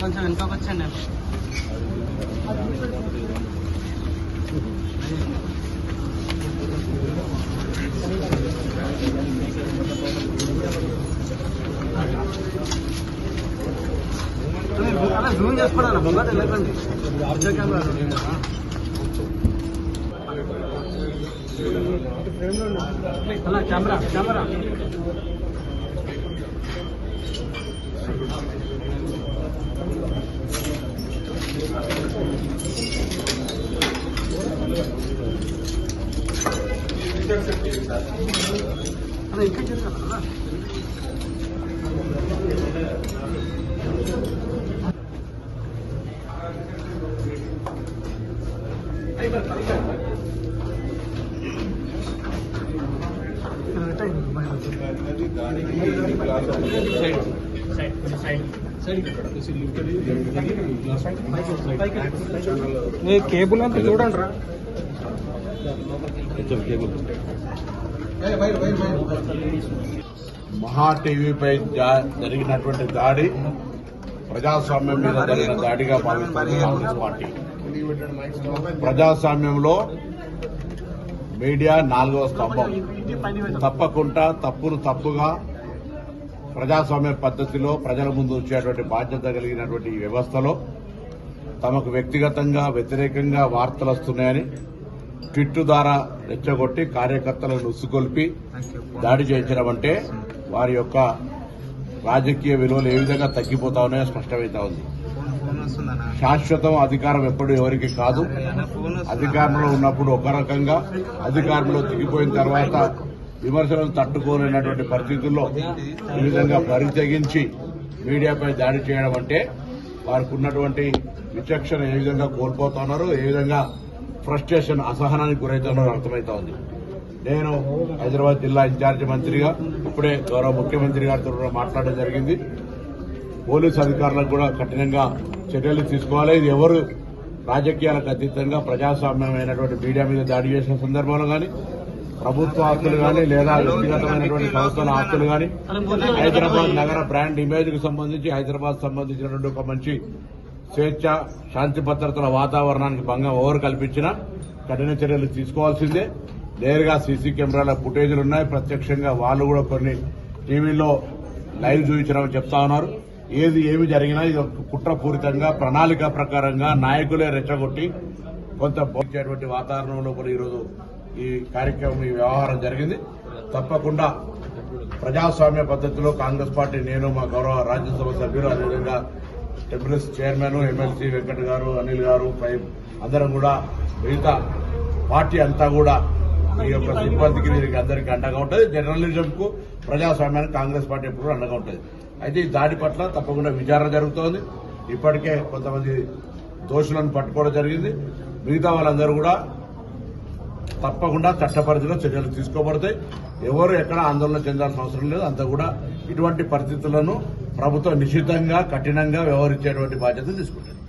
కొంచెం వెనుకకు వచ్చండి జూమ్ చేసుకోవడం ముంగట వెళ్ళకండి అలా కెమెరా కెమెరా అలా ఇంకా జరగాల కేబుల్ అంతా చూడండి రా మహా టీవీపై జా- జరిగినటువంటి దాడి ప్రజాస్వామ్యం మీద జరిగిన దాడిగా భావిస్తుంది కాంగ్రెస్ పార్టీ. ప్రజాస్వామ్యంలో మీడియా నాలుగవ స్తంభం. తప్పకుండా తప్పును తప్పుగా ప్రజాస్వామ్య పద్ధతిలో ప్రజల ముందు వచ్చేటువంటి బాధ్యత కలిగినటువంటి ఈ వ్యవస్థలో తమకు వ్యక్తిగతంగా వ్యతిరేకంగా వార్తలు వస్తున్నాయని ట్విట్ ద్వారా రెచ్చగొట్టి కార్యకర్తలను ఉసుగొల్పి దాడి చేయించడం అంటే వారి యొక్క రాజకీయ విలువలు ఏ విధంగా తగ్గిపోతా ఉన్నాయో స్పష్టమవుతా ఉంది. శాశ్వతం అధికారం ఎప్పుడు ఎవరికి కాదు. అధికారంలో ఉన్నప్పుడు ఒక రకంగా అధికారంలో దిగిపోయిన తర్వాత విమర్శలను తట్టుకోలేనటువంటి పరిస్థితుల్లో ఈ విధంగా పరితెగించి మీడియాపై దాడి చేయడం అంటే వారికి ఉన్నటువంటి విచక్షణ ఏ విధంగా కోల్పోతున్నారు ఏ విధంగా ఫ్రస్ట్రేషన్ అసహనానికి గురవుతున్నారో అర్థమవుతా ఉంది. నేను హైదరాబాద్ జిల్లా ఇన్ఛార్జి మంత్రిగా ఇప్పుడే గౌరవ ముఖ్యమంత్రి గారితో మాట్లాడడం జరిగింది. పోలీసు అధికారులకు కూడా కఠినంగా చర్యలు తీసుకోవాలి. ఇది ఎవరు రాజకీయాలకు అతీతంగా ప్రజాస్వామ్యమైనటువంటి మీడియా మీద దాడి చేసిన సందర్భంలో కానీ ప్రభుత్వ ఆస్తులు కానీ లేదా వ్యక్తిగతమైనటువంటి సంస్థల ఆస్తులు కానీ హైదరాబాద్ నగర బ్రాండ్ ఇమేజ్కు సంబంధించి హైదరాబాద్ సంబంధించినటువంటి ఒక మంచి స్వేచ్ఛ శాంతి భద్రతల వాతావరణానికి భంగం ఎవరు కల్పించినా కఠిన చర్యలు తీసుకోవాల్సిందే. నేరుగా సీసీ కెమెరాల ఫుటేజీలు ఉన్నాయి. ప్రత్యక్షంగా వాళ్ళు కూడా కొన్ని టీవీలో లైవ్ చూపించడం చెప్తా ఉన్నారు. ఏది ఏమి జరిగినా ఇది ఒక కుట్రపూరితంగా ప్రణాళిక ప్రకారంగా నాయకులే రెచ్చగొట్టి కొంత పోచేటువంటి వాతావరణంలో కూడా ఈరోజు ఈ కార్యక్రమం ఈ వ్యవహారం జరిగింది. తప్పకుండా ప్రజాస్వామ్య పద్ధతిలో కాంగ్రెస్ పార్టీ నేను మా గౌరవ రాజ్యసభ సభ్యులు అదేవిధంగా టెంపుల్స్ చైర్మన్ ఎమ్మెల్సీ వెంకట్ గారు అనిల్ గారు పై అందరం కూడా మిగతా పార్టీ అంతా కూడా ఈ యొక్క సిబ్బందికి దీనికి అందరికీ అండగా ఉంటుంది. జర్నలిజంకు ప్రజాస్వామ్యానికి కాంగ్రెస్ పార్టీ ఎప్పుడు అండగా ఉంటుంది. అయితే ఈ దాడి పట్ల తప్పకుండా విచారణ జరుగుతోంది. ఇప్పటికే కొంతమంది దోషులను పట్టుకోవడం జరిగింది. మిగతా వాళ్ళందరూ కూడా తప్పకుండా చట్టపరిధిలో చర్యలు తీసుకోబడతాయి. ఎవరు ఎక్కడ ఆందోళన చెందాల్సిన అవసరం లేదు. అంతా కూడా ఇటువంటి పరిస్థితులను ప్రభుత్వం నిశ్చితంగా కఠినంగా వ్యవహరించేటువంటి బాధ్యత తీసుకుంటుంది.